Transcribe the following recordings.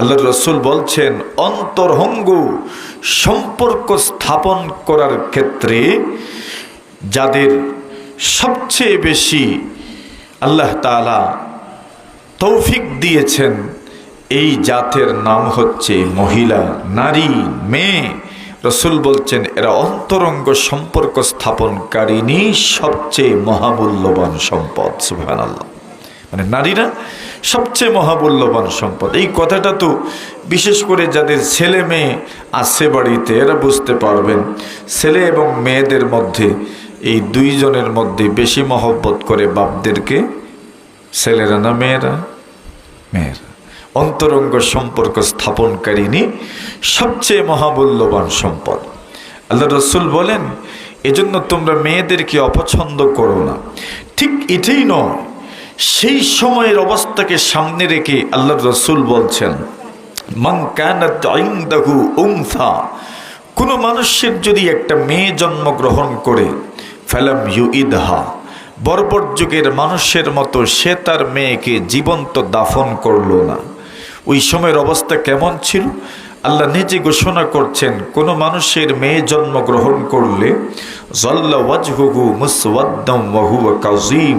আল্লাহ রসুল বলছেন, অন্তরঙ্গ সম্পর্ক স্থাপন করার ক্ষেত্রে যাদের সবচেয়ে বেশি আল্লাহ তালা তৌফিক দিয়েছেন, এই জাতের নাম হচ্ছে মহিলা, নারী, মেয়ে। রসুল বলছেন, এরা অন্তরঙ্গ সম্পর্ক স্থাপনকারিনী সবচেয়ে মহামূল্যবান সম্পদ সুহান আল্লাহ মানে নারীরা সবচেয়ে মহামূল্যবান সম্পদ। এই কথাটা তো বিশেষ করে যাদের ছেলে মেয়ে আছে বাড়িতে, এরা বুঝতে পারবেন, ছেলে এবং মেয়েদের মধ্যে, এই দুইজনের মধ্যে বেশি মহব্বত করে বাপদেরকে ছেলেরা না, মেয়েরা? মেয়েরা। অন্তরঙ্গ সম্পর্ক স্থাপনকারিনী সবচেয়ে মহামূল্যবান সম্পদ। আল্লাহ রসুল বলেন, এজন্য তোমরা মেয়েদেরকে অপছন্দ করো না। ঠিক এটাই নয় সেই সময়ের অবস্থাকে সামনে রেখে আল্লাহ রসুল বলছেন কোনো মানুষের যদি একটা মেয়ে জন্মগ্রহণ করে, ফেলাম ইউ ইদহা বর্বর যুগের মানুষের মতো সে তার মেয়েকে জীবন্ত দাফন করল না। ওই সময়ের অবস্থা কেমন ছিল? আল্লাহ নিজে ঘোষণা করছেন, কোনো মানুষের মেয়ে জন্মগ্রহণ করলে, জল্লা ওয়াজহুহু মুসওয়াদ্দাম ওয়াহুয়া কাজিম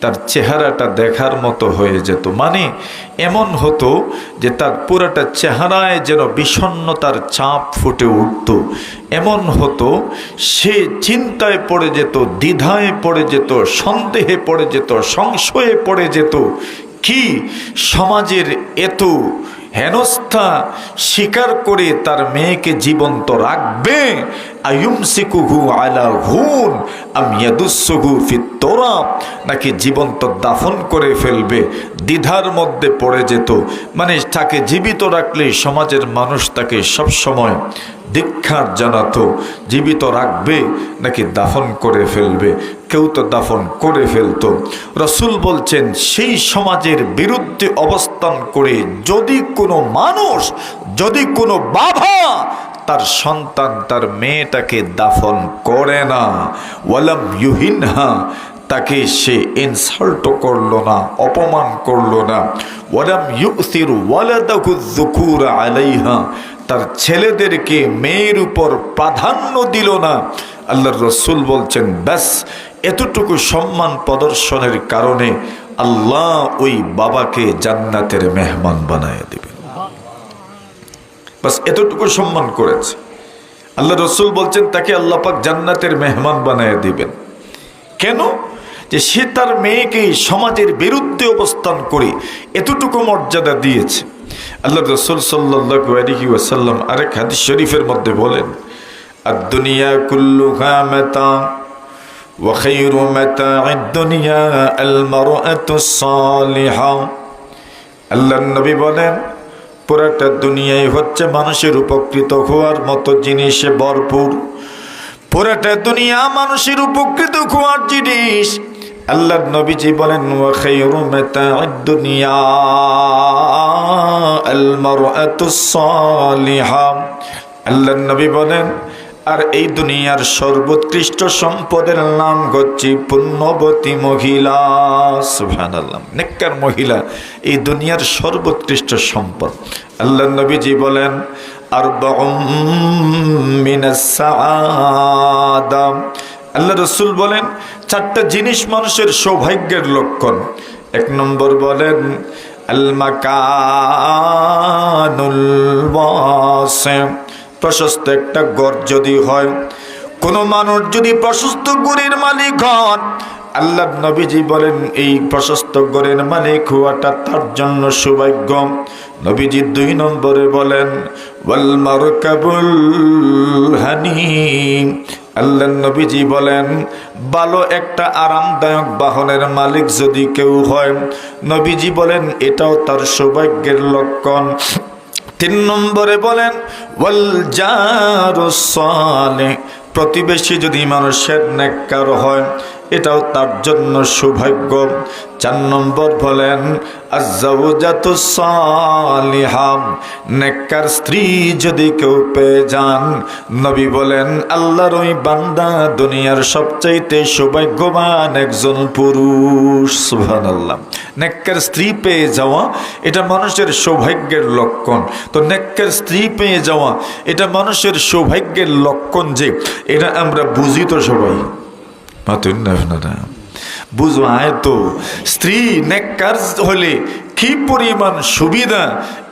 তার চেহারাটা দেখার মতো হয়ে যেত। মানে এমন হতো যে তার পুরাটা চেহারায় যেন বিষণ্নতার চাপ ফুটে উঠত। এমন হতো সে চিন্তায় পড়ে যেত, দ্বিধায় পড়ে যেত, সন্দেহে পড়ে যেত, সংশয়ে পড়ে যেত, কি সমাজের এত হেনস্থা স্বীকার করে তার মেয়েকে জীবন্ত রাখবে। নাকি জীবন্ত দাফন করে ফেলবে। দ্বিধার মধ্যে পড়ে যেত। মানে তাকে জীবিত রাখলে সমাজের মানুষ তাকে সবসময় দীক্ষার জানাতো। জীবিত রাখবে, নাকি দাফন করে ফেলবে। কেউ তো দাফন করে ফেলতো। রসুল বলছেন, সেই সমাজের বিরুদ্ধে অবস্থান করে যদি কোনো মানুষ, যদি কোনো বাবা তার সন্তান, তার মেয়েটাকে দাফন করে না, ওয়ালাম ইউহিনহা, তাকে সে ইনসাল্ট করল না, অপমান করল না। ওয়ালাম ইউসির ওয়ালাদাহু যুকুর আলাইহা, তার ছেলেদেরকে মেয়ের উপর প্রাধান্য দিল না। আল্লাহর রসুল বলছেন, ব্যাস এতটুকু সম্মান প্রদর্শনের কারণে আল্লাহ ওই বাবাকে জান্নাতের মেহমান বানায় দেবেন। বাস এতটুকু সম্মান করেছে। আল্লাহ রসুল বলছেন, তাকে আল্লাহ পাক জান্নাতের মেহমান বানায় দিবেন। কেন? যে সে তার মেয়েকে সমাজের বিরুদ্ধে অবস্থান করে এতটুকু মর্যাদা দিয়েছে। আল্লাহ রসুল সাল্লাহি ওয়াসাল্লাম আরেক হাদিস শরীফের মধ্যে বলেন আর দুনিয়া কুল্লুহা মেতা وخير متاع الدنيا المرأة الصالحة আল্লাহ নবী বলেন পুরাটা দুনিয়ায় হচ্ছে মানুষের উপকৃত হওয়ার মতো জিনিসে ভরপুর পুরাটা দুনিয়া মানুষের উপকৃত হওয়ার জিনিস আল্লাহ নবীজি বলেন ওয়া খায়রু মাতা'id দুনিয়া আল মারআতুস সালিহা আল্লাহ নবী বলেন আর এই দুনিয়ার সর্বোৎকৃষ্ট সম্পদের নাম হচ্ছে পুণ্যবতী মহিলা। সুবহানাল্লাহ, নেককার মহিলা। এই দুনিয়ার সর্বোৎকৃষ্ট সম্পদ। আল্লাহ নবীজি বলেন আর আল্লাহ রসুল বলেন, চারটা জিনিস মানুষের সৌভাগ্যের লক্ষণ। এক নম্বর বলেন, আলমাকানুল প্রশস্ত একটা গড় যদি হয়, কোনো মানুষ যদি প্রশস্ত গড়ের মালিক হন, আল্লাহ নবীজি বলেন, এই প্রশস্ত গড়ের মালিক হওয়াটা তার জন্য সৌভাগ্য। নবীজি দুই নম্বরে বলেন হানি আল্লাহ নবীজি বলেন, ভালো একটা আরামদায়ক বাহনের মালিক যদি কেউ হয়। নবীজি বলেন, এটাও তার সৌভাগ্যের লক্ষণ। তিন নম্বরে বলেন প্রতিবেশী যদি মানুষের নেককার হয় এটাও তার জন্য সৌভাগ্য। চার নম্বর বলেন নেককার স্ত্রী যদি কেউ পেয়ে যান, নবী বলেন, আল্লাহর ওই বান্দা দুনিয়ার সবচাইতে সৌভাগ্যবান একজন পুরুষ সুবহানাল্লাহ। নেককার স্ত্রী পেয়ে যাওয়া, এটা মানুষের সৌভাগ্যের লক্ষণ। তো নেককার স্ত্রী পেয়ে যাওয়া, এটা মানুষের সৌভাগ্যের লক্ষণ যে, এটা আমরা বুঝি তো সবাই। মাতুন না। বুঝো আয় তো স্ত্রী নেককার হলে কি পরিমাণ সুবিধা?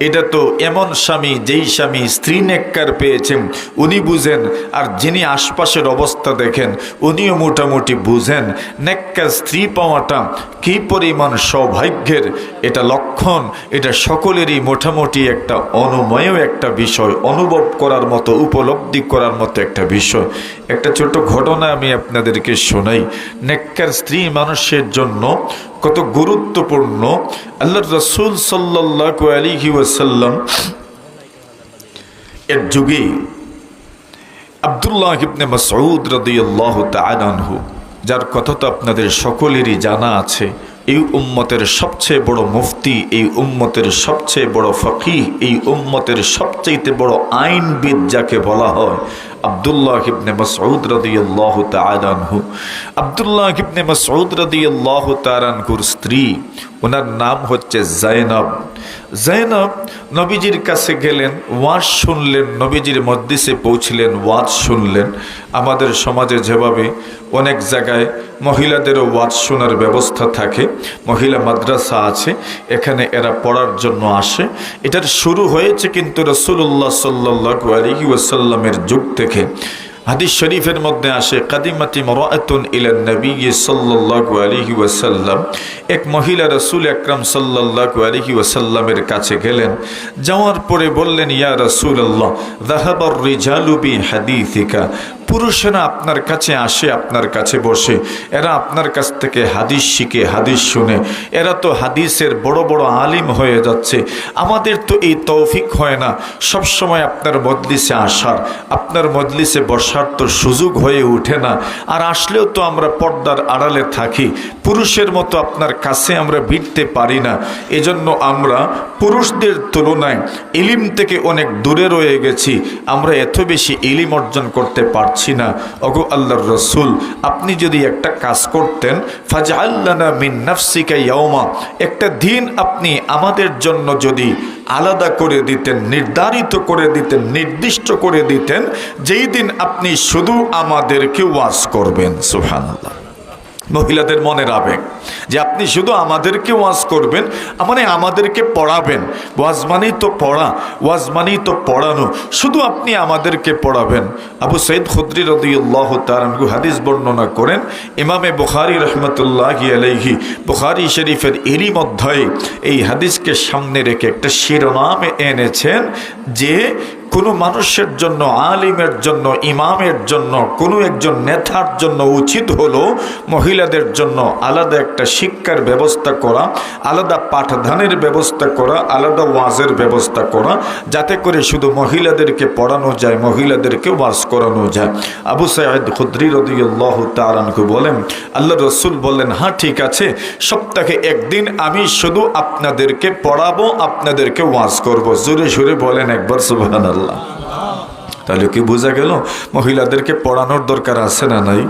এটা তো এমন স্বামী, যেই স্বামী স্ত্রী নেককার পেয়েছেন, উনি বুঝেন, আর যিনি আশপাশের অবস্থা দেখেন, উনিও মোটামুটি বুঝেন, নেককার স্ত্রী পাওয়াটা কি পরিমাণ সৌভাগ্যের, এটা লক্ষণ, এটা সকলেরই মোটামুটি একটা অনুময় একটা বিষয়, অনুভব করার মতো, উপলব্ধি করার মতো একটা বিষয়। একটা ছোট ঘটনা আমি আপনাদেরকে শোনাই। নেককার স্ত্রী মানুষের জন্য কত গুরুত্বপূর্ণ। আল্লাহ রসুল সাল্লাহ ওয়াসাল্লাম এর যুগে আবদুল্লাহ ইবনে মাসউদ রাদিয়াল্লাহু তাআলা আনহু, যার কথা তো আপনাদের সকলেরই জানা আছে, এই উম্মতের সবচেয়ে বড় মুফতি, এই উম্মতের সবচেয়ে বড় ফকিহ, এই উম্মতের সবচেয়ে বড় আইনবিদ যাকে বলা হয় আবদুল্লাহ ইবনে মাসউদ রাদিয়াল্লাহু তাআলা আনহু। আবদুল্লাহ ইবনে মাসউদ রাদিয়াল্লাহু তাআলা আনহুর স্ত্রী ওনার নাম হচ্ছে জাইনাব। জাইনাব নবীজির কাছে গেলেন, ওয়াজ শুনলেন, নবীজির মধ্যে পৌঁছলেন, ওয়াজ শুনলেন। আমাদের সমাজে যেভাবে অনেক জায়গায় মহিলাদেরও ওয়াজ শোনার ব্যবস্থা থাকে, মহিলা মাদ্রাসা আছে, এখানে এরা পড়ার জন্য আসে। এটার শুরু হয়েছে কিন্তু রসুল্লাহ সাল্লাহ আলহি ওয়াসাল্লামের যুগ থেকে। হাদিস শরীফের মধ্যে আসে, কাদিমাতি মরাতুন ইলান নবী সাল্লাল্লাহু আলাইহি ওয়াসাল্লাম। এক মহিলা রাসূল আকরাম সাল্লাল্লাহু আলাইহি ওয়াসাল্লামের কাছে গেলেন। যাওয়ার পরে বললেন, ইয়া রাসূলুল্লাহ যাহাবার রিজালু বি হাদিসিকা। পুরুষেরা আপনার কাছে আসে, আপনার কাছে বসে। এরা আপনার কাছ থেকে হাদিস শিখে, হাদিস শুনে। এরা তো হাদিসের বড় বড় আলিম হয়ে যাচ্ছে। আমাদের তো এই তৌফিক হয় না। সব সময় আপনার মজলিসে আসার, আপনার মজলিসে বসার তো সুযোগ হয়ে ওঠে না। আর আসলেও তো আমরা পর্দার আড়ালে থাকি। পুরুষের মতো আপনার কাছে আমরা ভিড়তে পারি না। এজন্য আমরা পুরুষদের তুলনায় ইলিম থেকে অনেক দূরে রয়ে গেছি। আমরা এত বেশি ইলিম অর্জন করতে পারছি না। অগো আল্লাহর রসুল, আপনি যদি একটা কাজ করতেন ফাজা আল্লানা মিন নাফসিকা একটা দিন আপনি আমাদের জন্য যদি আলাদা করে দিতেন, নির্ধারিত করে দিতেন, নির্দিষ্ট করে দিতেন, যেই দিন আপনি শুধু আমাদেরকে ওয়াজ করবেন, সুবহানাল্লাহ। মহিলাদের মনের আবেগ যে আপনি শুধু আমাদেরকে ওয়াজ করবেন মানে আমাদেরকে পড়াবেন। ওয়াজ মানেই তো পড়া, ওয়াজ মানেই তো পড়ানো। শুধু আপনি আমাদেরকে পড়াবেন। আবু সৈদ খুদ্রি রদিউল্লাহ তারানগু হাদিস বর্ণনা করেন, ইমামে বুখারি রহমতুল্লাহ আলহি বুখারি শরীফের এরই মধ্যে এই হাদিসকে সামনে রেখে একটা শিরোনাম এনেছেন যে কোনো মানুষের জন্য, আলিমের জন্য, ইমামের জন্য, কোনো একজন নেতার জন্য উচিত হলো মহিলাদের জন্য আলাদা একটা শিক্ষার ব্যবস্থা করা, আলাদা পাঠদানের ব্যবস্থা করা, আলাদা ওয়াজের ব্যবস্থা করা, যাতে করে শুধু মহিলাদেরকে পড়ানো যায়, মহিলাদেরকে ওয়াজ করানো যায়। আবু সাইদ খুদ্রি রদিউল্লাহ তারানকে বলেন আল্লাহ রসুল বললেন হ্যাঁ ঠিক আছে, সপ্তাহে একদিন আমি শুধু আপনাদেরকে পড়াবো, আপনাদেরকে ওয়াজ করব। জোরে সুরে বলেন একবার সুবাহ আল্লাহ তাহলে কি বোঝা গেল? মহিলাদেরকে পড়ানোর দরকার আছে না নাই?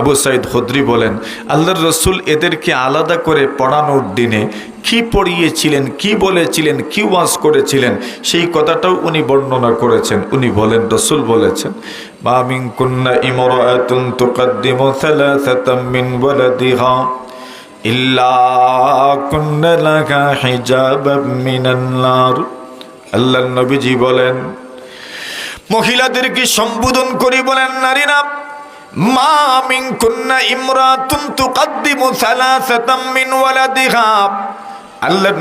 আবু সাইদ খদ্রি বলেন, আল্লাহর রসুল এদেরকে আলাদা করে পড়ানোর দিনে কি পড়িয়েছিলেন, কি বলেছিলেন, কি ওয়াজ করেছিলেন, সেই কথাটাও উনি বর্ণনা করেছেন। উনি বলেন, রসুল বলেছেন মামিন কুন্না ইমরাতুন ইল্লা কুন্না লাকা হিজাবাম মিনান নার। আল্লাহর নবীজি বলেন মহিলাদেরকে সম্বোধন করি বলেন নারীরা মা কুন্না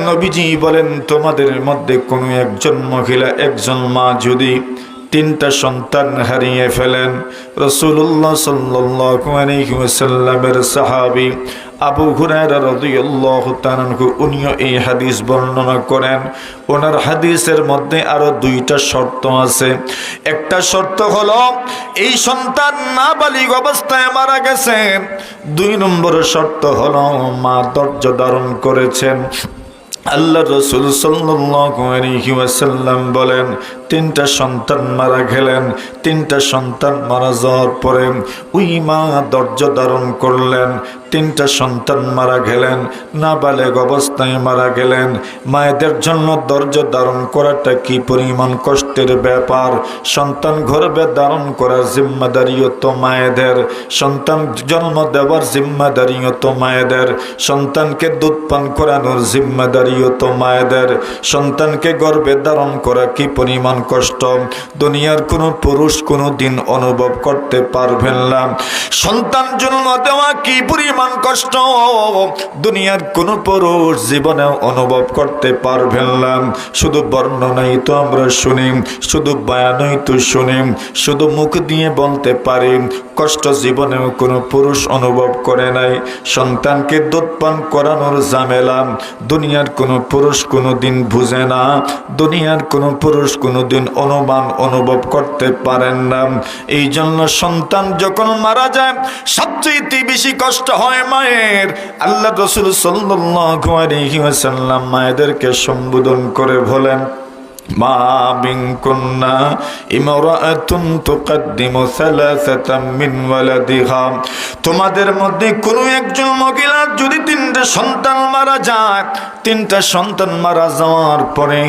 নবীজি বলেন, তোমাদের মধ্যে কোনো একজন মহিলা, একজন মা যদি তিনটা সন্তান হারিয়ে ফেলেন। রসুল্লাহ সাল্লামের সাহাবি আবু হুরায়রা রাদিয়াল্লাহু তাআলা উনিও এই হাদিস বর্ণনা করেন। ওনার হাদিসের মধ্যে আরও দুইটা শর্ত আছে। একটা শর্ত হলো, এই সন্তান নাবালিগ অবস্থায় মারা গেছেন। দুই নম্বর শর্ত হলো, মা ধৈর্য ধারণ করেছেন। আল্লাহ রসুল সাল্লাম বলেন তিনটা সন্তান মারা গেলেন, তিনটা সন্তান মারা যাওয়ার পরে ওই মা ধৈর্য ধারণ করলেন, তিনটা সন্তান মারা গেলেন না নাবালেগ অবস্থায় মারা গেলেন। মায়েদের জন্য ধৈর্য ধারণ করাটা কি পরিমাণ কষ্টের ব্যাপার? সন্তান গর্ভে ধারণ করার জিম্মাদারিও তো মায়েদের। সন্তান জন্ম দেওয়ার জিম্মাদারিও তো মায়েদের। সন্তানকে দুধ পান করানোর জিম্মাদারিও তো মায়েদের। সন্তানকে গর্ভে ধারণ করা কি পরিমাণ কষ্ট। দুনিয়ার কোনো পুরুষ কোনো দিন অনুভব করতে পারবেন না। সন্তান জন্ম দেওয়া কি পরিমাণ কষ্ট? দুনিয়ার কোন পুরুষ জীবনে অনুভব করতে পারবেন না। শুধু বর্ণনাই তো আমরা শুনি, শুধু বয়ানই তো শুনি, শুধু মুখ দিয়ে বলতে পারি, কষ্ট জীবনেও কোনো পুরুষ অনুভব করে নাই। সন্তানকে দুধ পান করানোর ঝামেলা, দুনিয়ার কোনো পুরুষ কোনো দিন বুঝে না। দুনিয়ার কোনো পুরুষ কোনো দিন অনুমান অনুভব করতে পারেন না। এই জন্য সন্তান যখন মারা যায় সবচেয়ে বেশি কষ্ট হয় মায়ের। আল্লাহ রসুল সাল্লাম মায়েদেরকে সম্বোধন করে বলেন তোমাদের মধ্যে কোনো একজন মহিলার যদি তিনটা সন্তান মারা যায়, তিনটা সন্তান মারা যাওয়ার পরে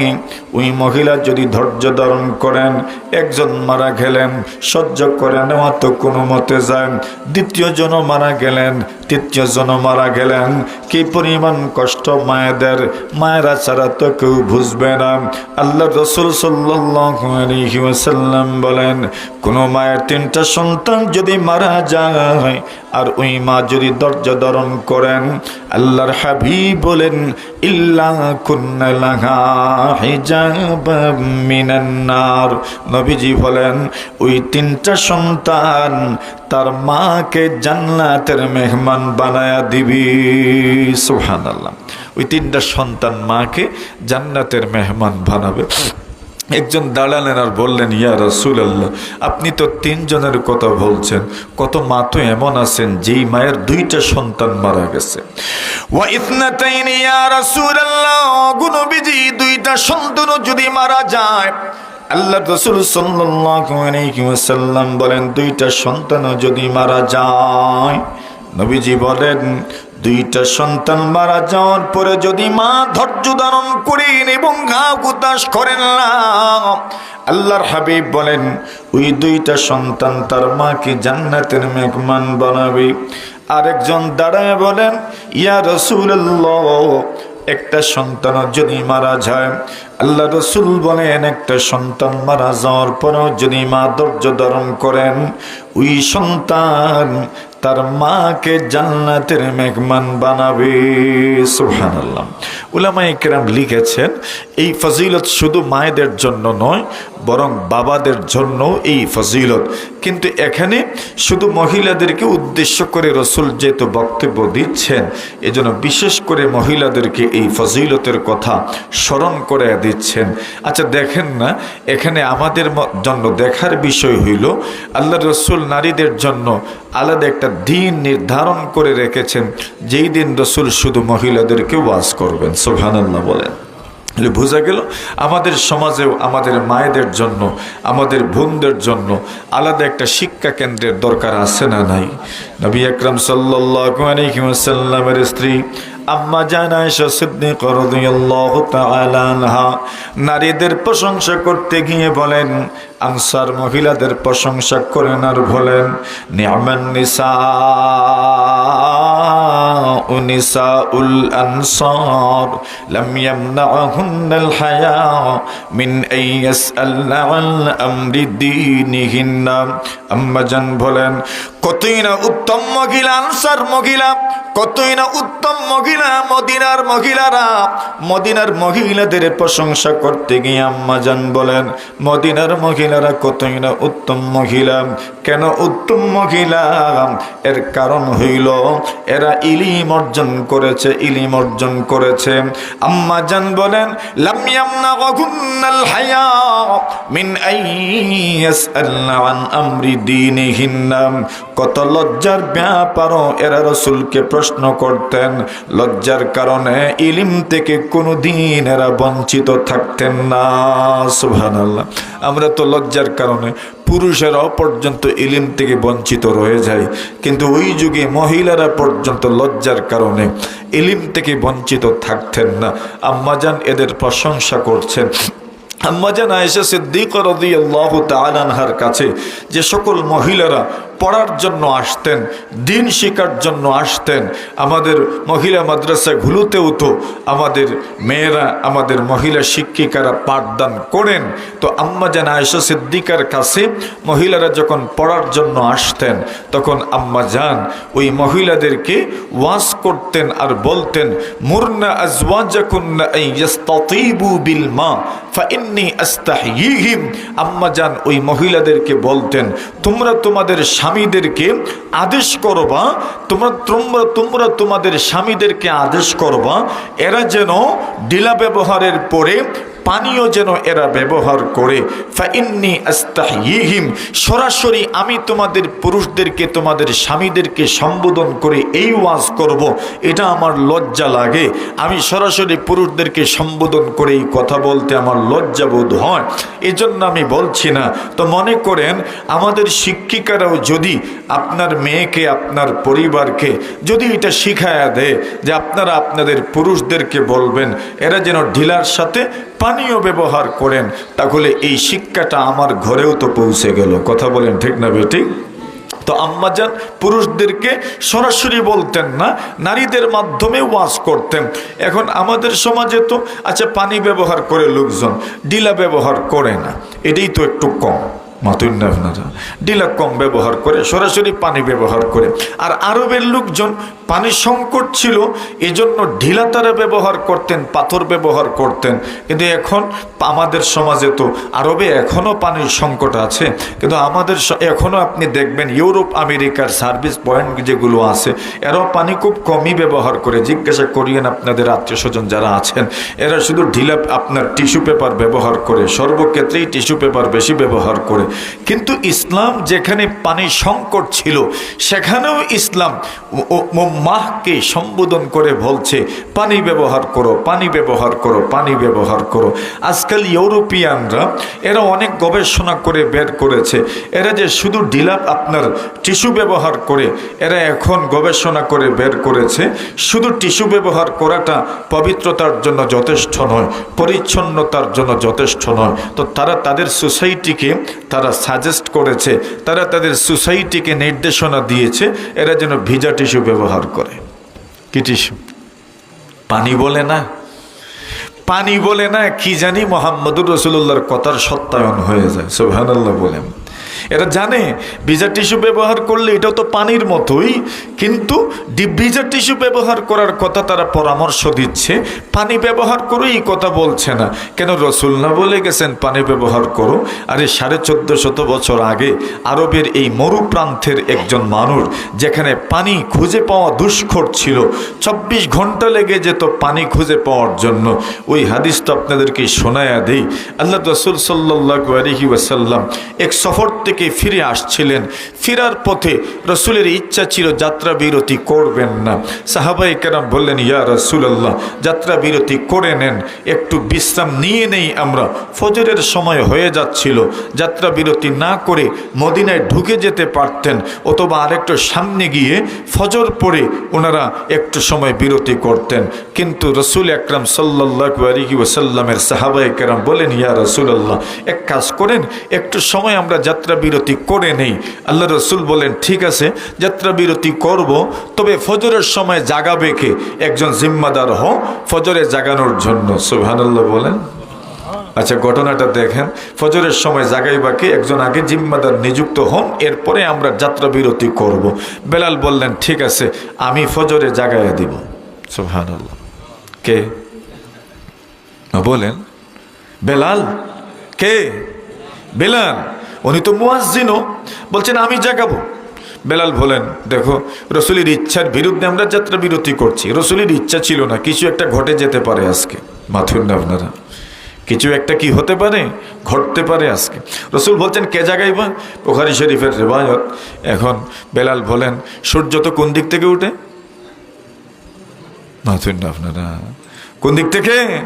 ওই মহিলা যদি ধৈর্য ধারণ করেন, একজন মারা গেলেন, সহ্য করে নেওয়া তো কোনো মতে যায়। দ্বিতীয় জন মারা গেলেন, তৃতীয় জন মারা গেলেন। কি পরিমাণ কষ্ট মায়েদের, মায়েরা ছাড়া তো কেউ বুঝবে না। আল্লাহ রসুল সাল্লাম বলেন, কোনো মায়ের তিনটা সন্তান যদি মারা যায় আর ওই মা যদি দরজা ধারণ করেন, আল্লাহর হাবিব বলেন, ইল্লা নবীজি বলেন, ওই তিনটা সন্তান তার মাকে জান্নাতের মেহমান বানায়া দিবি। সুবহানাল্লাহ। ওই তিনটা সন্তান মাকে জান্নাতের মেহমান বানাবে। একজন দাঁড়ালেন আর বললেন, ইয়া রসুল আল্লাহ আপনি তো তিনজনের কথা বলছেন। কত মা তো এমন আছেন যেই মায়ের দুইটা সন্তান মারা গেছে। দুইটা সন্তান যদি মারা যায় আল্লাহ রসুল সাল্লাম বলেন, দুইটা সন্তানও যদি মারা যায়, নবীজি বলেন দুইটা সন্তান মারা যাওয়ার পরে যদি মা ধৈর্য ধারণ করেন এবং ঘা গুতাস করেন না, আল্লাহর হাবিব বলেন, ওই দুইটা সন্তান তার মাকে জান্নাতের মেঘমান বানাবে। আরেকজন দাঁড়ায় বলেন, ইয়া রসুল্লাহ একটা সন্তান যদি মারা যায়, আল্লাহ রসুল বলেন, একটা সন্তান মারা যাওয়ার পরও যদি মা ধৈর্য ধারণ করেন, ওই সন্তান তার মাকে জান্নাতের মেহমান বানাবে সুহান আল্লাহ উলামাই কেরাম লিখেছেন, এই ফজিলত শুধু মায়েদের জন্য নয়, বরং বাবাদের জন্য এই ফজিলত। কিন্তু এখানে শুধু মহিলাদেরকে উদ্দেশ্য করে রসুল যেহেতু বক্তব্য দিচ্ছেন, এজন্য বিশেষ করে মহিলাদেরকে এই ফজিলতের কথা স্মরণ করে দিচ্ছেন। আচ্ছা দেখেন না, এখানে আমাদের জন্য দেখার বিষয় হইল, আল্লাহ রসুল নারীদের জন্য আলাদা একটা দিন নির্ধারণ করে রেখেছেন, যেই দিন রসুল শুধু মহিলাদেরকে ওয়াজ করবেন। সোহানাল্লাহ বলেন। বোঝা গেল, আমাদের সমাজেও আমাদের মায়েদের জন্য, আমাদের বোনদের জন্য আলাদা একটা শিক্ষা কেন্দ্রের দরকার আছে না নাই? নবী আকরম সাল্লামের স্ত্রী আম্মা জানায়শা নারীদের প্রশংসা করতে গিয়ে বলেন, আনসার মহিলাদের প্রশংসা করেন আর বলেন নিসা। نساء الأنصار لم يمنعهن الحياء من أن يسألن عن أمر دينهن أما জান বলেন কতই না উত্তম মহিলা আনসার মহিলা কতই না উত্তম মহিলা, মদিনার মহিলারা। মদিনার মহিলাদের প্রশংসা করতে গিয়ে আম্মা জান বলেন, মদিনার মহিলারা কতই না উত্তম মহিলা, কেন উত্তম মহিলা? এর কারণ হইল, এরা ইলিম অর্জন করেছে, ইলিম অর্জন করেছে। আম্মা জান বলেন কত লজ্জার ব্যাপারও এরা রসুলকে প্রশ্ন করতেন। লজ্জার কারণে ইলিম থেকে কোনো দিন এরা বঞ্চিত থাকতেন না, সুবহানাল্লাহ। আমরা তো লজ্জার কারণে পুরুষেরাও পর্যন্ত ইলিম থেকে বঞ্চিত রয়ে যায় কিন্তু ওই যুগে মহিলারা পর্যন্ত লজ্জার কারণে ইলিম থেকে বঞ্চিত থাকতেন না। আম্মাজান এদের প্রশংসা করছেন। আম্মাজান আয়েশা সিদ্দিক রাদিয়াল্লাহু তাআলা আনহার কাছে যে সকল মহিলারা পড়ার জন্য আসতেন, দিন শেখার জন্য আসতেন। আমাদের মহিলা মাদ্রাসাগুলোতেও তো আমাদের মেয়েরা, আমাদের মহিলা শিক্ষিকারা পাঠদান করেন। তো আম্মা জান আয়েশা সিদ্দিকার কাছে মহিলারা যখন পড়ার জন্য আসতেন, তখন আম্মা জান ওই মহিলাদেরকে ওয়াজ করতেন আর বলতেন, মুরনা বিল মা আম্মা জান ওই মহিলাদেরকে বলতেন, তোমরা তোমাদের স্বামীদেরকে আদেশ করবা, তোমরা তোমরা তোমরা তোমাদের স্বামীদেরকে আদেশ করবা, এরা যেন ডিলা ব্যবহারের পরে পানীয় যেন এরা ব্যবহার করে। ফাইন্নি আস্তাহিহিম সরাসরি আমি তোমাদের পুরুষদেরকে, তোমাদের স্বামীদেরকে সম্বোধন করে এই ওয়াজ করব। এটা আমার লজ্জা লাগে। আমি সরাসরি পুরুষদেরকে সম্বোধন করে এই কথা বলতে আমার লজ্জা বোধ হয়। এজন্য আমি বলছি না। তো মনে করেন, আমাদের শিক্ষিকারাও যদি আপনার মেয়েকে, আপনার পরিবারকে যদি এটা শিখায়া দেয় যে আপনারা আপনাদের পুরুষদেরকে বলবেন, এরা যেন ঢিলার সাথে পানীয় ব্যবহার করেন, তাহলে এই শিক্ষাটা আমার ঘরেও তো পৌঁছে গেল। কথা বলেন ঠিক না বেটি? তো আম্মাজান পুরুষদেরকে সরাসরি বলতেন না, নারীদের মাধ্যমে ওয়াজ করতেন। এখন আমাদের সমাজে তো আচ্ছা পানি ব্যবহার করে লোকজন, ডিলা ব্যবহার করে না, এটাই তো একটু কম। মাতুন্না আপনারা ডিলা কম ব্যবহার করে, সরাসরি পানি ব্যবহার করে। আর আরবের লোকজন পানি সংকট ছিল, এজন্য ঢিলা তারা ব্যবহার করতেন, পাথর ব্যবহার করতেন। কিন্তু এখন আমাদের সমাজে তো আরবে এখনও পানির সংকট আছে। কিন্তু আমাদের এখনও আপনি দেখবেন, ইউরোপ, আমেরিকার সার্ভিস পয়েন্ট যেগুলো আছে, এরাও পানি খুব কমই ব্যবহার করে। জিজ্ঞাসা করিয়েন আপনাদের আত্মীয় স্বজন যারা আছেন, এরা শুধু ঢিলা আপনার টিস্যু পেপার ব্যবহার করে, সর্বক্ষেত্রেই টিস্যু পেপার বেশি ব্যবহার করে। কিন্তু ইসলাম যেখানে পানি সংকট ছিল, সেখানেও ইসলাম মাহকে সম্বোধন করে বলছে, পানি ব্যবহার করো, পানি ব্যবহার করো, পানি ব্যবহার করো। আজকাল ইউরোপিয়ানরা, এরা অনেক গবেষণা করে বের করেছে। এরা যে শুধু ডিলাপ আপনার টিস্যু ব্যবহার করে, এরা এখন গবেষণা করে বের করেছে। শুধু টিস্যু ব্যবহার করাটা পবিত্রতার জন্য যথেষ্ট নয়, পরিচ্ছন্নতার জন্য যথেষ্ট নয়। তো তারা তাদের সোসাইটিকে তারা সাজেস্ট করেছে, তারা তাদের সোসাইটিকে নির্দেশনা দিয়েছে, এরা যেন ভিজা টিস্যু ব্যবহার করে। কি টিস্যু পানি বলে না। পানি বলে না, কি জানি মোহাম্মদুর রসুল্লাহর কথার সত্যায়ন হয়ে যায় সোহানাল্লাহ বলেন। এরা জানে, ভিজা টিস্যু ব্যবহার করলে এটাও তো পানির মতোই, কিন্তু ডিপ ভিজা টিস্যু ব্যবহার করার কথা তারা পরামর্শ দিচ্ছে, পানি ব্যবহার করো, এই কথা বলছে না। কেন রসুল না বলে গেছেন, পানি ব্যবহার করো? আরে সাড়ে চোদ্দ শত বছর আগে আরবের এই মরু প্রান্তের একজন মানুষ, যেখানে পানি খুঁজে পাওয়া দুষ্কর ছিল, চব্বিশ ঘণ্টা লেগে যেত পানি খুঁজে পাওয়ার জন্য। ওই হাদিস তো আপনাদেরকে শোনায়া দেই। আল্লাহ রসুল সাল্লাহ আলহি ওয়াসাল্লাম এক সফর থেকে ফিরে আসছিলেন। ফেরার পথে রসুলের ইচ্ছা ছিল যাত্রা বিরতি করবেন না। সাহাবাই কেরাম বললেন, ইয়া রসুলাল্লাহ, যাত্রা বিরতি করে নেন। একটু বিশ্রাম নিয়ে নেই আমরা। ফজরের সময় হয়ে যাচ্ছিল। যাত্রা বিরতি না করে মদিনায় ঢুকে যেতে পারতেন। অথবা আরেকটু সামনে গিয়ে ফজর পরে ওনারা একটু সময় বিরতি করতেন। কিন্তু রসুল একরাম সাল্লাহ ওসাল্লামের সাহাবাই কেরাম বলেন, ইয়া রসুলাল্লাহ, এক কাজ করেন। একটু সময় আমরা যাত্রা বিরতি করে নেই। আল্লাহ রসুল বলেন, ঠিক আছে যাত্রা বিরতি করব, তবে ফজরের সময় জাগাবে কে? একজন জিম্মাদার হ ফজরে জাগানোর জন্য। সুবহানাল্লাহ বলেন। আচ্ছা ঘটনাটা দেখেন। ফজরের সময় জাগাইবাকে একজন আগে জিম্মাদার নিযুক্ত হন, এরপরে আমরা যাত্রা বিরতি করব। বেলাল বললেন, ঠিক আছে, আমি ফজরে জাগাইয়া দিব। সুবহানাল্লাহ। কে? বলেন, বেলাল? কে? বেলাল? উনি তো মুয়াজ্জিনও। বলছেন, আমি জাগাবো। বেলাল বলেন, দেখো, রসুলের ইচ্ছার বিরুদ্ধে আমরা যাত্রা বিরতি করছি। রসুলের ইচ্ছা ছিল না, কিছু একটা ঘটে যেতে পারে আজকে। মাথুর না আপনারা? কিছু একটা কি হতে পারে? ঘটতে পারে আজকে। রসুল বলছেন, কে জাগাইবা? পোখারি শরীফের রেবায়ত। এখন বেলাল বলেন, সূর্য তো কোন দিক থেকে উঠে? মাথুর না আপনারা? কোন দিক থেকে?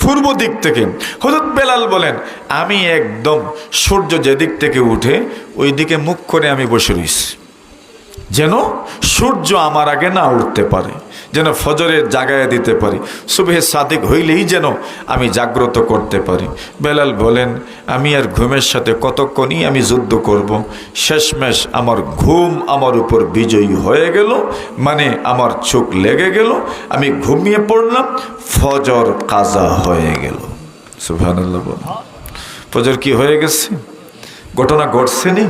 পূর্ব দিক থেকে। হজরত বেলাল বলেন, আমি একদম সূর্য যেদিক থেকে উঠে ওই দিকে মুখ করে আমি বসে রইছি। যেন সূর্য আমার আগে না উঠতে পারে। যেন ফজরের জাগায় দিতে পারি। শুভে সাদিক হইলেই যেন আমি জাগ্রত করতে পারি। বেলাল বলেন, আমি আর ঘুমের সাথে কতক্ষণই আমি যুদ্ধ করব। শেষমেশ আমার ঘুম আমার উপর বিজয়ী হয়ে গেল মানে আমার চোখ লেগে গেল, আমি ঘুমিয়ে পড়লাম, ফজর কাজা হয়ে গেল। বলেন। ফজর কি হয়ে গেছে? ঘটনা ঘটছে নি?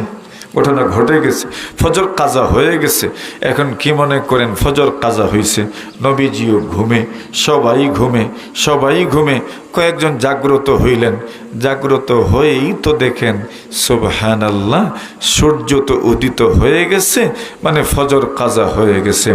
ঘটনা ঘটে গেছে, ফজর কাজা হয়ে গেছে। এখন কি মনে করেন, ফজর কাজা হয়েছে নবীজিও ঘুমে, সবাই ঘুমে সবাই ঘুমে। কয়েকজন জাগ্রত হইলেন। জাগ্রত হয়েই তো দেখেন সুবহান আল্লাহ সূর্য তো উদিত হয়ে গেছে মানে ফজর কাজা হয়ে গেছে।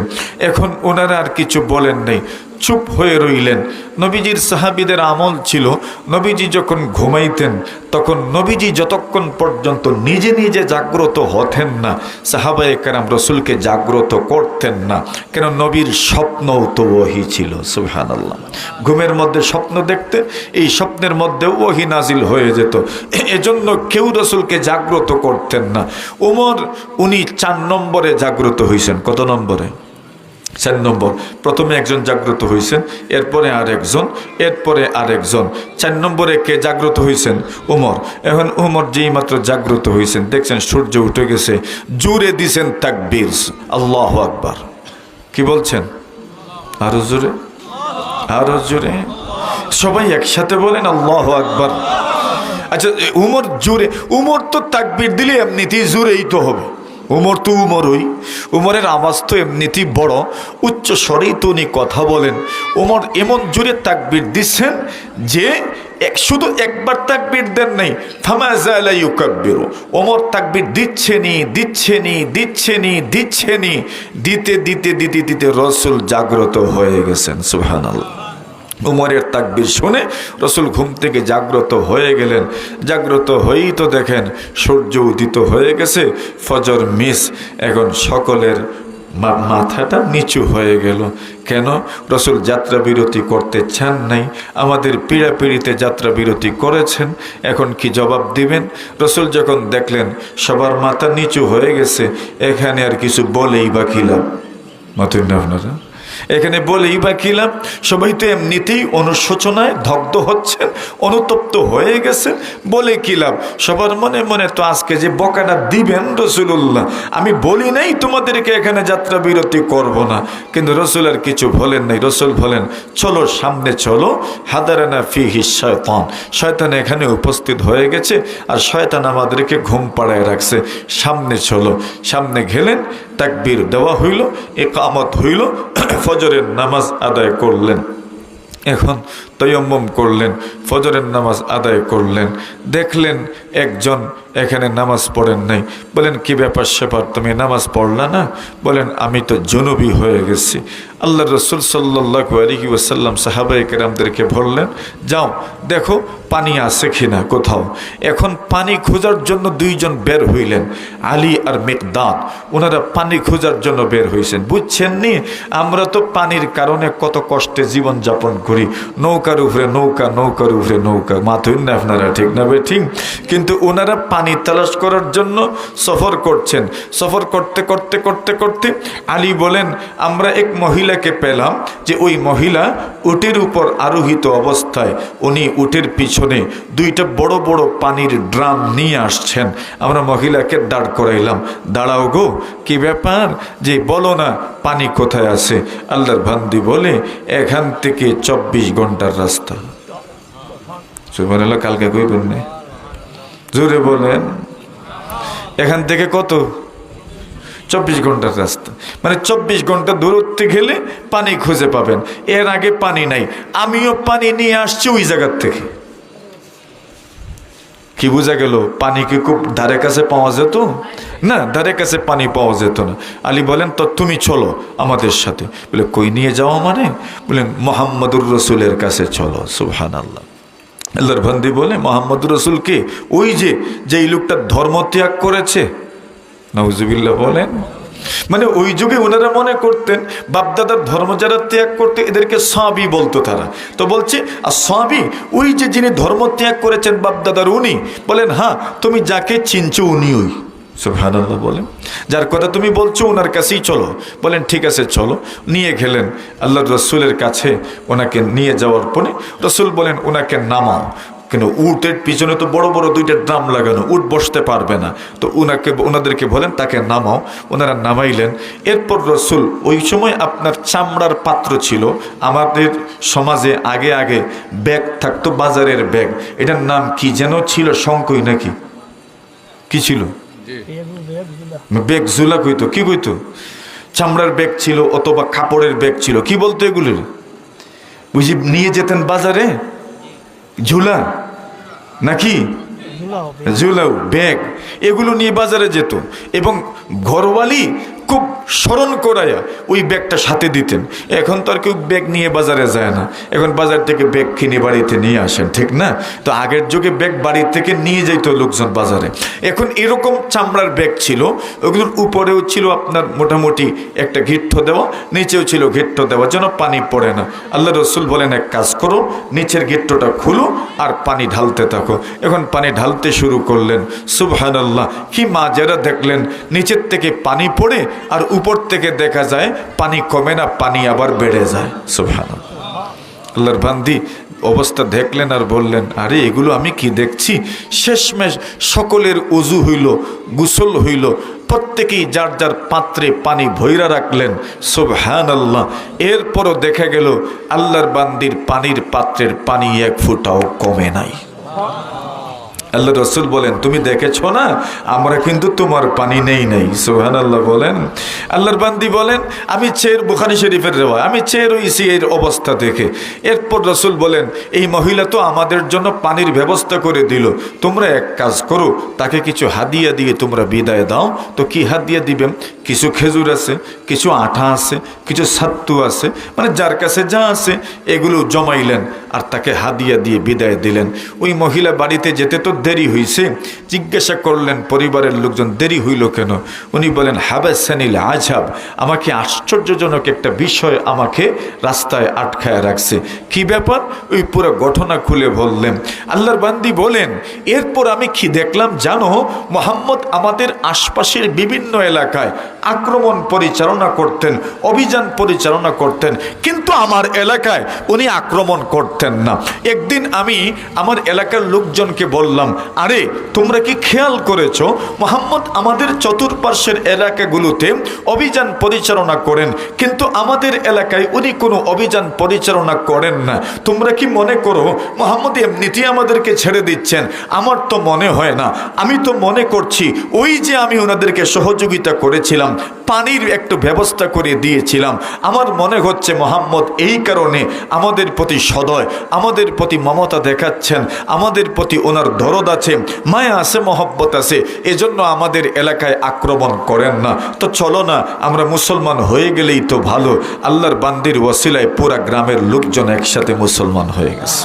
এখন ওনারা আর কিছু বলেন নাই। চুপ হয়ে রইলেন। নবীজির সাহাবিদের আমল ছিল, নবীজি যখন ঘুমাইতেন, তখন নবীজি যতক্ষণ পর্যন্ত নিজে নিজে জাগ্রত হতেন না, সাহাবায়ে কেরাম রসুলকে জাগ্রত করতেন না, কেন নবীর স্বপ্নও তো ওহি ছিল সুহান আল্লাহ ঘুমের মধ্যে স্বপ্ন দেখতে, এই স্বপ্নের মধ্যেও ওহি নাজিল হয়ে যেত। এজন্য কেউ রসুলকে জাগ্রত করতেন না। উমর, উনি চার নম্বরে জাগ্রত হয়েছেন কত নম্বরে? চার নম্বর, প্রথমে একজন জাগ্রত হয়েছেন এরপরে আর একজন এরপরে আর একজন চার নম্বরে কে জাগ্রত হয়েছেন উমর। এখন উমর যেই মাত্র জাগ্রত হয়েছেন দেখছেন সূর্য উঠে গেছে, জুড়ে দিছেন তাকবীর। আল্লাহ আকবার। কি বলছেন? আরও জোরে? আরও জোরে? সবাই একসাথে বলেন, আল্লাহ আকবার। আচ্ছা উমর জোরে উমর তো তাকবীর দিলে এমনিতেই জোরেই তো হবে। উমর তো উমরই উমরের আওয়াজ তো এমনিতেই বড়। উচ্চ স্বরেই তো উনি কথা বলেন। উমর এমন জোরে তাকবির দিচ্ছেন যে এক শুধু একবার তাকবির দেন নাই। ফামাজালাইকাব্বিরু ওমর তাকবির দিচ্ছেনি দিচ্ছেনি দিচ্ছেনি দিচ্ছেনি। দিতে দিতে দিতে দিতে রসুল জাগ্রত হয়ে গেছেন। সুবহানাল্লাহ। উমরের তাকবির শুনে রসুল ঘুম থেকে জাগ্রত হয়ে গেলেন। জাগ্রত হয়েই তো দেখেন, সূর্য উদিত হয়ে গেছে, ফজর মিস, এখন সকলের মাথাটা নিচু হয়ে গেল। কেন? রসুল যাত্রা বিরতি করতে চান নাই। আমাদের পীড়াপিড়িতে যাত্রা বিরতি করেছেন, এখন কি জবাব দিবেন? রসুল যখন দেখলেন সবার মাথা নিচু হয়ে গেছে, এখানে আর কিছু বলেই বা খিলাম মাতুন না আপনারা? এখানে বলেই বা কিলাম সবাই তো এমনিতেই অনুশোচনায় দগ্ধ হচ্ছেন অনুতপ্ত হয়ে গেছেন বলে কিলাম সবার মনে মনে তো আজকে যে বকাটা দিবেন রসুল্লাহ আমি বলি নাই তোমাদেরকে এখানে যাত্রা বিরতি করব না। কিন্তু রসুল আর কিছু বলেন নাই। রসুল বলেন, চলো সামনে চলো, হাদারানা ফিহি শয়তান। শয়তান এখানে উপস্থিত হয়ে গেছে আর শয়তান আমাদেরকে ঘুম পাড়ায় রাখছে। সামনে চলো। সামনে গেলেন, তাকবীর দেওয়া হইল একামত হইল ফজরের নামাজ আদায় করলেন। এখন তৈয়ম্বম করলেন, ফজরের নামাজ আদায় করলেন। দেখলেন একজন এখানে নামাজ পড়েন নাই। বলেন, কি ব্যাপার সেপার? তুমি নামাজ পড়লা না? বলেন, আমি তো জনবী হয়ে গেছি। আল্লাহ রসুল সাল্লাহ আলহি ওসাল্লাম সাহাবাই কেরামদেরকে বললেন, যাও, দেখো পানি আছে কিনা কোথাও। এখন পানি খোঁজার জন্য দুইজন বের হইলেন, আলী আর মেকদাদ। ওনারা পানি খোঁজার জন্য বের হয়েছেন বুঝছেন নি? আমরা তো পানির কারণে কত কষ্টে জীবন যাপন করি। নৌকার উপরে নৌকা, নৌকার উপরে নৌকা। মাথুন না আপনারা, ঠিক না ঠিক কিন্তু ওনারা পানি তালাশ করার জন্য সফর করছেন। সফর করতে করতে করতে করতে আলী বলেন, আমরা এক মহিলাকে পেলাম যে ওই মহিলা উটের উপর আরোহিত অবস্থায়, উনি উটের পিছনে দুইটা বড় বড় পানির ড্রাম নিয়ে আসছেন। আমরা মহিলাকে দাঁড় করাইলাম। দাঁড়াও গো, কি ব্যাপার? যে বলো না, পানি কোথায় আছে? আল্লাহর ভান্দি বলে, এখান থেকে চব্বিশ ঘণ্টার রাস্তা। কালকে কইবেন না। জোরে বলেন। এখান থেকে কত? চব্বিশ ঘণ্টার রাস্তা মানে চব্বিশ ঘণ্টা দূরত্বে গেলে পানি খুঁজে পাবেন। এর আগে পানি নাই। আমিও পানি নিয়ে আসছি ওই জায়গার থেকে। কি বোঝা গেল? পানি কি খুব ধারে কাছে পাওয়া যেত? না, ধারে কাছে পানি পাওয়া যেত না। আলী বলেন, তো তুমি চলো আমাদের সাথে। বলে, কই নিয়ে যাওয়া মানে বলেন, মোহাম্মদুর রসুলের কাছে চলো। সুবহান আল্লাহ আল্লাহর বলে, মোহাম্মদুর রসুলকে ওই যে, যেই লোকটা ধর্ম ত্যাগ করেছে নওজুবিল্লাহ বলেন। মানে ওই যুগে ওনারা মনে করতেন, বাপদাদার ধর্ম যারা ত্যাগ করতে এদেরকে সাবি বলতো তারা। তো বলছে, আর সাবি ওই যে যিনি ধর্ম ত্যাগ করেছেন বাপদাদার উনি, বলেন হ্যাঁ তুমি যাকে চিনছো উনি ওই সুবহানাল্লাহ বলেন। যার কথা তুমি বলছো ওনার কাছেই চলো। বলেন, ঠিক আছে, চলো। নিয়ে গেলেন আল্লাহ রসুলের কাছে ওনাকে নিয়ে যাওয়ার পরে, রসুল বলেন ওনাকে নামাও। কেন উটের পিছনে তো বড় বড় দুইটা ড্রাম লাগানো, উট বসতে পারবে না। তো উনাকে ওনাদেরকে বলেন, তাকে নামাও। ওনারা নামাইলেন। এরপর রসুল, ওই সময় আপনার চামড়ার পাত্র ছিল, আমাদের সমাজে আগে আগে ব্যাগ থাকতো, বাজারের ব্যাগ। এটার নাম কি যেন ছিল, শঙ্কই নাকি? কি ছিল? ব্যাগ ঝুলা কইতো, কি কইতো? চামড়ার ব্যাগ ছিল অথবা কাপড়ের ব্যাগ ছিল, কি বলতো এগুলির? বুঝি নিয়ে যেতেন বাজারে? ঝুলা? নাকি? ঝুলাও ব্যাগ এগুলো নিয়ে বাজারে যেত। এবং ঘরওয়ালি খুব স্মরণ করাইয়া ওই ব্যাগটা সাথে দিতেন। এখন তো আর কেউ ব্যাগ নিয়ে বাজারে যায় না। এখন বাজার থেকে ব্যাগ কিনে বাড়িতে নিয়ে আসেন, ঠিক না? তো আগের যুগে ব্যাগ বাড়ি থেকে নিয়ে যেত লোকজন বাজারে। এখন এরকম চামড়ার ব্যাগ ছিল, ওগুলোর উপরেও ছিল আপনার মোটামুটি একটা ঘিট্ট দেওয়া, নিচেও ছিল ঘিট্ট দেওয়া, যেন পানি পড়ে না। আল্লাহ রসুল বলেন, এক কাজ করো, নিচের গিট্টটা খুলো আর পানি ঢালতে থাকো। এখন পানি ঢালতে শুরু করলেন। সুবহান আল্লাহ কি মা যারা দেখলেন, নিচের থেকে পানি পড়ে আর উপর থেকে দেখা যায়, পানি কমে না, পানি আবার বেড়ে যায়। সুবহান আল্লাহর বান্দি অবস্থা দেখলেন আর বললেন, আরে, এগুলো আমি কি দেখছি? শেষমেশ সকলের উজু হইল, গুসল হইল। প্রত্যেকেই যার যার পাত্রে পানি ভৈরা রাখলেন সুবহান আল্লাহ এরপরও দেখা গেল, আল্লাহর বান্দির পানির পাত্রের পানি এক ফুটাও কমে নাই। আল্লাহ রসুল বলেন, তুমি দেখেছ না? আমরা কিন্তু তোমার পানি নেই নেই। সোহান আল্লাহ বলেন। আল্লাহর বান্দি বলেন, আমি চেয়ের বুখারি শরীফের রেওয়া আমি চেয়ে রয়েছি এর অবস্থা দেখে। এরপর রসুল বলেন, এই মহিলা তো আমাদের জন্য পানির ব্যবস্থা করে দিল। তোমরা এক কাজ করো, তাকে কিছু হাদিয়া দিয়ে তোমরা বিদায় দাও। তো কি হাদিয়া দিবেন? কিছু খেজুর আছে, কিছু আঠা আছে, কিছু সাত্তু আছে মানে যার কাছে যা আছে, এগুলো জমাইলেন আর তাকে হাদিয়া দিয়ে বিদায় দিলেন। ওই মহিলা বাড়িতে যেতে তো দেরি হইছে। জিজ্ঞাসা করলেন, পরিবারের লোকজন, দেরি হইল কেন? উনি বলেন, হাবাসানিল আজাব আমাকে আশ্চর্যজনক একটা বিষয় আমাকে রাস্তায় আটকায় রাখছে। কি ব্যাপার? ওই পুরো ঘটনা খুলে বললেন, আল্লাহর বান্দি বলেন, এরপর আমি কি দেখলাম জানো, মোহাম্মদ আমাদের আশপাশের বিভিন্ন এলাকায় আক্রমণ পরিচালনা করতেন, অভিযান পরিচালনা করতেন, কিন্তু আমার এলাকায় উনি আক্রমণ করতেন না। একদিন আমি আমার এলাকার লোকজনকে বললাম আরে, তোমরা কি খেয়াল করেছ? মোহাম্মদ আমাদের চতুর্পার্শ্বের এলাকাগুলোতে অভিযান পরিচালনা করেন, কিন্তু আমাদের এলাকায় উনি কোনো অভিযান পরিচালনা করেন না। তোমরা কি মনে করো, মোহাম্মদ এমনিতেই আমাদেরকে ছেড়ে দিচ্ছেন? আমার তো মনে হয় না। আমি তো মনে করছি, ওই যে আমি ওনাদেরকে সহযোগিতা করেছিলাম, পানির একটু ব্যবস্থা করে দিয়েছিলাম। আমার মনে হচ্ছে, মোহাম্মদ, এই কারণে আমাদের প্রতি সদয়, আমাদের প্রতি মমতা দেখাচ্ছেন, আমাদের প্রতি ওনার দরদ আছে, মায়া আছে, মহব্বত আছে, এজন্য আমাদের এলাকায় আক্রমণ করেন না। তো চলো না, আমরা মুসলমান হয়ে গেলেই তো ভালো। আল্লাহর বান্দির ওয়াসিলায় পুরা গ্রামের লোকজন একসাথে মুসলমান হয়ে গেছে।